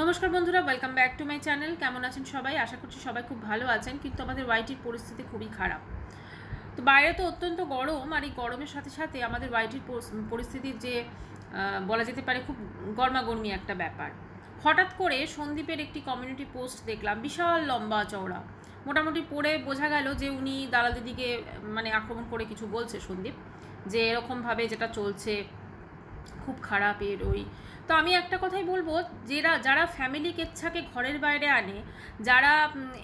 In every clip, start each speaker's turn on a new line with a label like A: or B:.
A: নমস্কার বন্ধুরা welcome back to my channel কেমন আছেন সবাই? আশা করছি সবাই খুব ভালো আছেন, কিন্তু আমাদের ওয়াইটির পরিস্থিতি খুবই খারাপ। তো বাইরে তো অত্যন্ত গরম, আর এই গরমের সাথে সাথে আমাদের ওয়াইটির পরিস্থিতির যে বলা যেতে পারে খুব গরমাগর্মি একটা ব্যাপার। হঠাৎ করে সন্দীপের একটি কমিউনিটি পোস্ট দেখলাম, বিশাল লম্বা চওড়া। মোটামুটি পড়ে বোঝা গেল যে উনি দালাল দিদিকে মানে আক্রমণ করে কিছু বলছে সন্দীপ, যে এরকমভাবে যেটা চলছে খুব খারাপ এর ওই। তো আমি একটা কথাই বলব, যারা যারা ফ্যামিলি কেচ্ছাকে ঘরের বাইরে আনে, যারা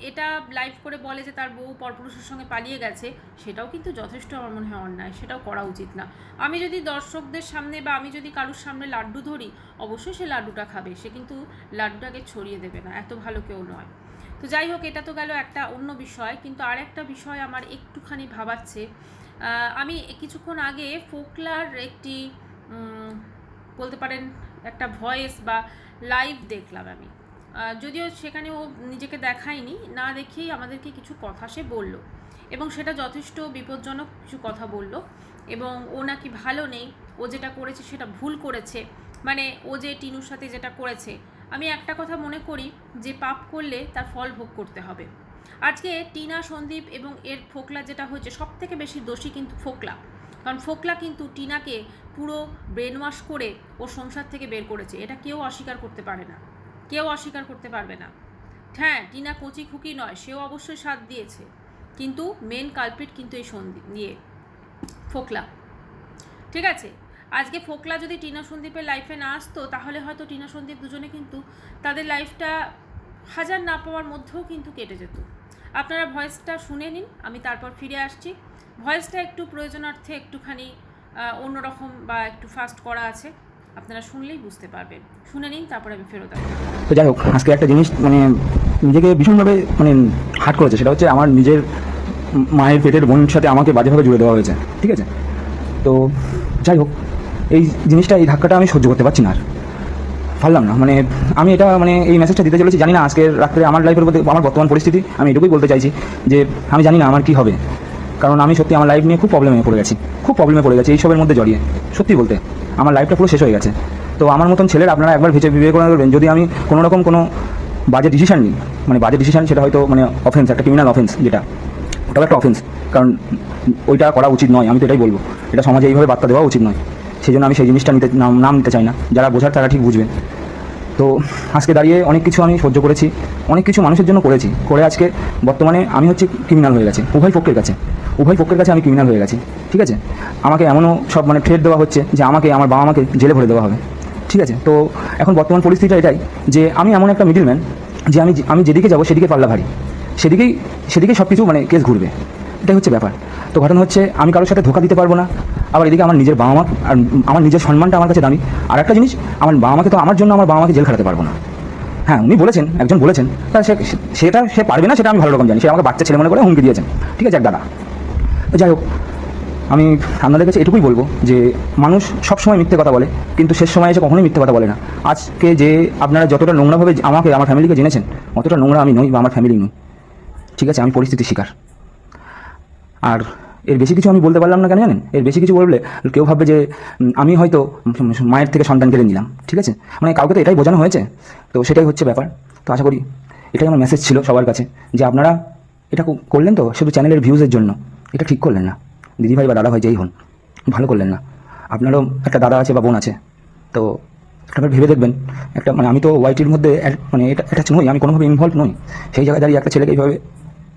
A: এটা লাইভ করে বলে যে তার বউ পরপুরুষের সঙ্গে পালিয়ে গেছে, সেটাও কিন্তু যথেষ্ট আমার মনে হয় অন্যায়, সেটাও করা উচিত না। আমি যদি দর্শকদের সামনে বা আমি যদি কারুর সামনে লাড্ডু ধরি, অবশ্যই সে লাড্ডুটা খাবে, সে কিন্তু লাড্ডুটাকে ছড়িয়ে দেবে না, এত ভালো কেউ নয়। তো যাই হোক, এটা তো গেল একটা অন্য বিষয়, কিন্তু আর একটা বিষয় আমার একটুখানি ভাবাচ্ছে আমি কিছুক্ষণ আগে ফোকলার একটি বলতে পারেন, একটা ভয়েস বা লাইভ দেখলাম আমি। যদিও সেখানে ও নিজেকে দেখায়নি, না দেখেই আমাদেরকে কিছু কথা সে বলল এবং সেটা যথেষ্ট বিপজ্জনক কিছু কথা বলল এবং ও নাকি ভালো নেই, ও যেটা করেছে সেটা ভুল করেছে। মানে ও যে টিনুর সাথে যেটা করেছে, আমি একটা কথা মনে করি যে পাপ করলে তার ফল ভোগ করতে হবে। আজকে টিনা, সন্দীপ এবং এর ফোকলা যেটা হয়েছে সব থেকে বেশি দোষী কিন্তু ফোকলা। কারণ ফোকলা কিন্তু টিনাকে পুরো ব্রেন ওয়াশ করে ওর সংসার থেকে বের করেছে। এটা কেউ অস্বীকার করতে পারে না। কেউ অস্বীকার করতে পারবে না। হ্যাঁ টিনা কচি খুকি নয়, সেও অবশ্যই সাথ দিয়েছে। কিন্তু মেন কালপিট কিন্তু এই সন্দীপ নিয়ে ফোকলা। ঠিক আছে? আজকে ফোকলা যদি টিনা সন্দীপের লাইফে না আসতো, তাহলে হয়তো টিনা সন্দীপ দুজনে কিন্তু তাদের লাইফটা হাজার না পাওয়ার মধ্যেও কিন্তু কেটে যেত। আপনারা ভয়েসটা শুনে নিন, আমি তারপর ফিরে আসছি। ভয়েসটা একটু প্রয়োজনার্থে একটুখানি অন্যরকম বা একটু ফাস্ট করা আছে। আপনারা শুনলেই বুঝতে পারবেন। শুনে নিন, তারপরে আমি ফেরত আসব।
B: তো যাই হোক, আজকে একটা জিনিস মানে নিজেকে ভীষণভাবে মানে হার্ট করেছে। সেটা হচ্ছে আমার নিজের মায়ের পেটের বোনের সাথে আমাকে বাজেভাবে জুড়ে দেওয়া হয়েছে। ঠিক আছে? তো যাই হোক, এই জিনিসটা, এই ধাক্কাটা আমি সহ্য করতে পারছি না আর। পারলাম না মানে আমি এটা মানে এই মেসেজটা দিতে চলেছি। জানি না আজকের রাত্রে আমার লাইফের মধ্যে, আমার বর্তমান পরিস্থিতি, আমি এটুকুই বলতে চাইছি যে, আমি জানি না আমার কি হবে। কারণ আমি সত্যি আমার লাইফ নিয়ে খুব প্রবলেমে পড়ে গেছি। খুব প্রবলেমে পড়ে গেছি, এইসবের মধ্যে জড়িয়ে। সত্যি বলতে, আমার লাইফটা পুরো শেষ হয়ে গেছে। তো আমার মতন ছেলের আপনারা একবার ভেবে বিবেচনা করবেন যদি আমি কোনো রকম কোনো বাজে ডিসিশন নিই মানে বাজে ডিসিশন সেটা হয়তো মানে অফেন্স একটা ক্রিমিনাল অফেন্স যেটা, ওটাও একটা অফেন্স কারণ ওইটা করা উচিত নয়, আমি তো এটাই বলব। এটা সমাজে এইভাবে বার্তা দেওয়া উচিত নয়। সেই জন্য আমি সেই জিনিসটা নিতে নাম নিতে চাই না। যারা বোঝার তারা ঠিক বুঝবেন। তো আজকে দাঁড়িয়ে অনেক কিছু আমি সহ্য করেছি, অনেক কিছু মানুষের জন্য করেছি। করে আজকে বর্তমানে আমি হচ্ছে ক্রিমিনাল হয়ে গেছে, উভয় পক্ষের কাছে। উভয় পক্ষের কাছে আমি ক্রিমিনাল হয়ে গেছি, ঠিক আছে? আমাকে এমনও সব মানে থ্রেট দেওয়া হচ্ছে যে আমাকে, আমার বাবা মাকে জেলে ভরে দেওয়া হবে, ঠিক আছে? তো এখন বর্তমান পরিস্থিতিটা এটাই যে আমি এমন একটা মিডিলম্যান যে আমি আমি যেদিকে যাব সেদিকে পাল্লা ভারী। সেদিকেই সেদিকেই সব কিছু মানে কেস ঘুরবে। এটাই হচ্ছে ব্যাপার। তো ঘটনা হচ্ছে আমি কারোর সাথে ধোকা দিতে পারব না আবার এদিকে আমার নিজের বাবা মা আর আমার নিজের সম্মানটা আমার কাছে দামি। আর একটা জিনিস, আমার বাবা মাকে তো আমার জন্য আমার বাবা মাকে জেল খাটাতে পারব না। হ্যাঁ উনি বলেছেন, একজন বলেছেন, তা সে সেটা সে পারবে না, সেটা আমি ভালো রকম জানি। সে আমাকে বাচ্চা ছেলে মনে করে হুমকি দিয়েছেন। ঠিক আছে, এক দাদা। তো যাই হোক, আমি আপনাদের কাছে এটুকুই বলব যে, মানুষ সবসময় মিথ্যে কথা বলে, কিন্তু শেষ সময় এসে কখনোই মিথ্যে কথা বলে না। আজকে যে আপনারা যতটা নোংরাভাবে আমাকে, আমার ফ্যামিলিকে জেনেছেন, অতটা নোংরা আমি নই বা আমার ফ্যামিলি নই। ঠিক আছে, আমি পরিস্থিতির শিকার। আর এর বেশি কিছু আমি বলতে পারলাম না কেন জানেন? এর বেশি কিছু বললে কেউ ভাববে যে আমি হয়তো মায়ের থেকে সন্তান কেড়ে নিলাম, ঠিক আছে? মানে কাউকে তো এটাই বোঝানো হয়েছে। তো সেটাই হচ্ছে ব্যাপার। তো আশা করি এটাই আমার মেসেজ ছিল সবার কাছে, যে আপনারা এটা করলেন তো শুধু চ্যানেলের ভিউজের জন্য। এটা ঠিক করলেন না। দিদিভাই বা দাদা ভাই যেই হন, ভালো করলেন না। আপনারও একটা দাদা আছে বা বোন আছে। তো একটাবার ভেবে দেখবেন। একটা মানে আমি তো ওয়াইটির মধ্যে মানে এটা এটা নই, আমি কোনোভাবে ইনভলভ নই। সেই জায়গায় দাঁড়িয়ে একটা ছেলেকে এইভাবে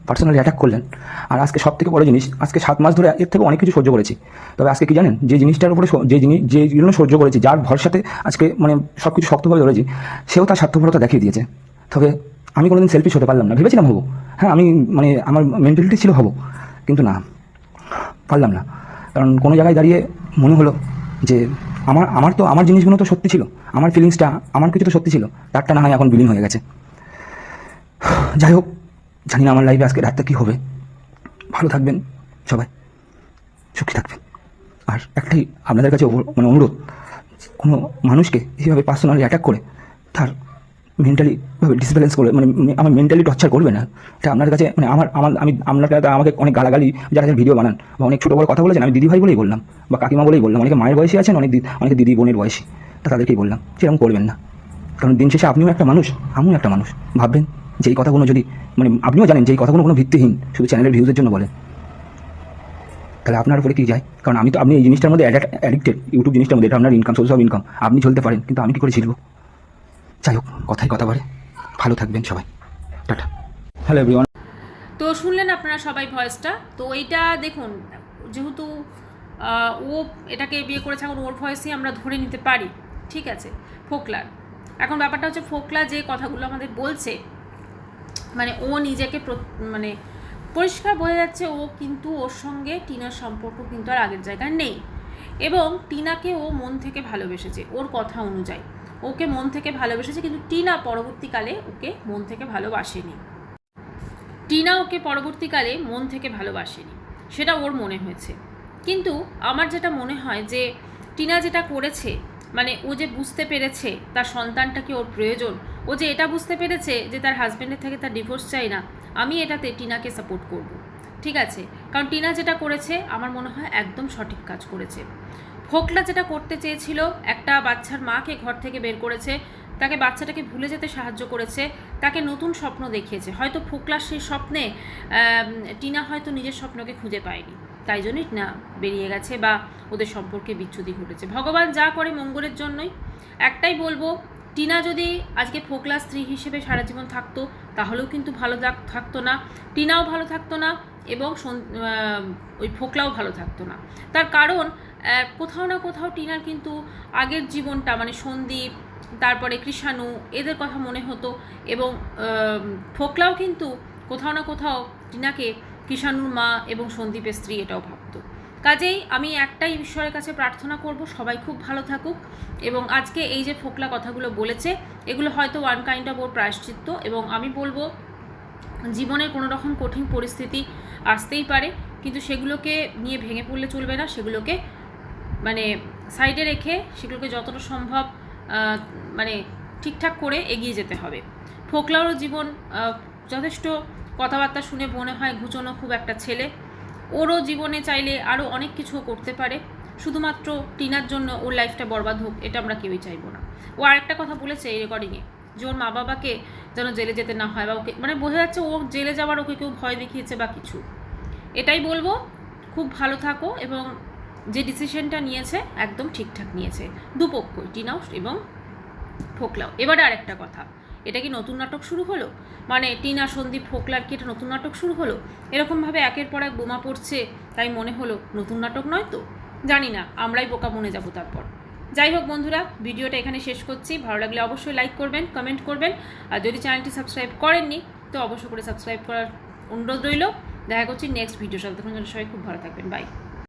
B: পার্সোনালি অ্যাটাক করলেন। আর আজকে সব থেকে বড় জিনিস, আজকে সাত মাস ধরে এর থেকে অনেক কিছু সহ্য করেছি। তবে আজকে কি জানেন, যে জিনিসটার উপরে যে জিনিস যে জন্য সহ্য করেছি, যার ভরসাতে আজকে মানে সব কিছু শক্তভাবে ধরেছি, সেও তার স্বার্থপরতা দেখিয়ে দিয়েছে। তবে আমি কোনোদিন সেলফিশ হতে পারলাম না। ভেবেছিলাম হব। হ্যাঁ আমি মানে আমার মেন্টালিটি ছিল হব। কিন্তু না, পারলাম না। কারণ কোনো জায়গায় দাঁড়িয়ে মনে হলো যে আমার আমার তো আমার জিনিসগুলো তো সত্যি ছিল। আমার ফিলিংসটা আমার কিছু তো সত্যি ছিল। তারটা না হয় এখন বিলীন হয়ে গেছে। যাই হোক জানি না আমার লাইফে আজকে রাতটা কী হবে। ভালো থাকবেন সবাই, সুখী থাকবেন। আর একটাই আপনাদের কাছে মানে অনুরোধ, কোনো মানুষকে এইভাবে পার্সোনালি অ্যাটাক করে তার মেন্টালি ডিসব্যালেন্স করে মানে আমার মেন্টালি টর্চার করবে না। এটা আপনার কাছে মানে আমার আমার, আমি, আপনার কাছে আমাকে অনেক গালাগালি, যারা ভিডিও বানান, বা অনেক ছোটো বড় কথা বলেছেন, আমি দিদি ভাই বলেই বললাম, বা কাকিমা বলেই বললাম, অনেকে মায়ের বয়সী আছেন, অনেক অনেকে দিদি বোনের বয়সী, তা তাদেরকেই বললাম, সেরকম করবেন না। কারণ দিন শেষে আপনিও একটা মানুষ, আমিও একটা মানুষ, ভাববেন যে এই কথাগুলো যদি মানে আপনিও জানেন যে এই কথাগুলো কোনো ভিত্তিহীন শুধু চ্যানেলের ভিউজের জন্য বলেন তাহলে আপনার উপরে কি যায়? কারণ আমি তো আপনি এই জিনিসটার মধ্যে অ্যাডিক্টেড ইউটিউব জিনিসটার মধ্যে এটা আপনার ইনকাম সোর্স অফ ইনকাম আপনি চলতে পারেন কিন্তু আমি কী করে ছিলব যাই হোক কথাই কথা বলে। ভালো থাকবেন সবাই। টাটা। হ্যালো এভরিওয়ান
A: তো শুনলেন আপনারা সবাই ভয়েসটা? তো এইটা দেখুন যেহেতু ও এটাকে বিয়ে করেছে এখন ওর ভয়েসই আমরা ধরে নিতে পারি। ঠিক আছে ফোকলার। এখন ব্যাপারটা হচ্ছে ফোকলা যে কথাগুলো আমাদের বলছে মানে ও নিজেকে মানে পরিষ্কার বোঝা যাচ্ছে ও কিন্তু ওর সঙ্গে টিনার সম্পর্ক কিন্তু আর আগের জায়গায় নেই। এবং টিনাকে ও মন থেকে ভালোবেসেছে ওর কথা অনুযায়ী। ওকে মন থেকে ভালোবেসেছে কিন্তু টিনা পরবর্তীকালে ওকে মন থেকে ভালোবাসেনি। টিনা ওকে পরবর্তীকালে মন থেকে ভালোবাসেনি। সেটা ওর মনে হয়েছে। কিন্তু আমার যেটা মনে হয় যে টিনা যেটা করেছে মানে ও যে বুঝতে পেরেছে তার সন্তানটাকে ওর প্রয়োজন ও যে এটা বুঝতে পেরেছে যে তার হাজব্যান্ডের থেকে তার ডিভোর্স চাই না, আমি এটাতে টিনাকে সাপোর্ট করব। ঠিক আছে? কারণ টিনা যেটা করেছে, আমার মনে হয় একদম সঠিক কাজ করেছে। ফোকলা যেটা করতে চেয়েছিল, একটা বাচ্চার মাকে ঘর থেকে বের করেছে, তাকে বাচ্চাটাকে ভুলে যেতে সাহায্য করেছে, তাকে নতুন স্বপ্ন দেখিয়েছে। হয়তো ফোকলার সেই স্বপ্নে টিনা হয়তো নিজের স্বপ্নকে খুঁজে পায়নি। তাই জন্যই টিনা বেরিয়ে গেছে বা ওদের সম্পর্কে বিচ্ছুতি ঘটেছে। ভগবান যা করে মঙ্গলের জন্যই। একটাই বলব টিনা যদি আজকে ফোকলা স্ত্রী হিসেবে সারা জীবন থাকতো, তাহলেও কিন্তু ভালো থাক- থাকতো না। টিনাও ভালো থাকতো না এবং ওই ফোকলাও ভালো থাকতো না। তার কারণ কোথাও না কোথাও টিনার কিন্তু আগের জীবনটা মানে সন্দীপ, তারপরে কৃষাণু এদের কথা মনে হতো এবং ফোকলাও কিন্তু কোথাও না কোথাও টিনাকে কৃষাণুর মা এবং সন্দীপের স্ত্রী এটাও ভাবতো। কাজেই আমি একটাই ঈশ্বরের কাছে প্রার্থনা করব, সবাই খুব ভালো থাকুক। এবং আজকে এই যে ফোকলা কথাগুলো বলেছে, এগুলো হয়তো ওয়ান কাইন্ড অফ ওর প্রায়শ্চিত্ত এবং আমি বলব, জীবনের কোনো রকম কঠিন পরিস্থিতি আসতেই পারে, কিন্তু সেগুলোকে নিয়ে ভেঙে পড়লে চলবে না, সেগুলোকে মানে সাইডে রেখে সেগুলোকে যতটা সম্ভব মানে ঠিকঠাক করে এগিয়ে যেতে হবে। ফোকলারও জীবন যথেষ্ট কথাবার্তা শুনে মনে হয় ঘুচোনো খুব একটা ছেলে। ওরও জীবনে চাইলে আরও অনেক কিছু করতে পারে। শুধুমাত্র টিনার জন্য ওর লাইফটা বরবাদ হোক, এটা আমরা কেউই চাইব না। ও আরেকটা কথা বলেছে এই রেকর্ডিংয়ে যে ওর মা বাবাকে যেন জেলে যেতে না হয়, বা ওকে মানে বোঝা যাচ্ছে ও জেলে যাওয়ার ওকে কেউ ভয় দেখিয়েছে বা কিছু। এটাই বলব, খুব ভালো থাকো এবং যে ডিসিশনটা নিয়েছে, একদম ঠিকঠাক নিয়েছে। দুপক্ষই, টিনাও এবং ফোকলাও। এবারে আরেকটা কথা। এটা কি নতুন নাটক শুরু হলো? মানে টিনা, সন্দীপ, ফোকলার কি এটা নতুন নাটক শুরু হলো? এরকমভাবে একের পর এক বোমা পড়ছে, তাই মনে হলো নতুন নাটক নয় তো? জানি না, আমরাই বোকা মনে যাব তারপর। যাই হোক বন্ধুরা, ভিডিওটা এখানে শেষ করছি। ভালো লাগলে অবশ্যই লাইক করবেন কমেন্ট করবেন। আর যদি চ্যানেলটি সাবস্ক্রাইব করেননি, তো অবশ্যই করে সাবস্ক্রাইব করার অনুরোধ রইল। দেখা করছি নেক্সট ভিডিও সাথে। তখন সবাই খুব ভালো থাকবেন। বাই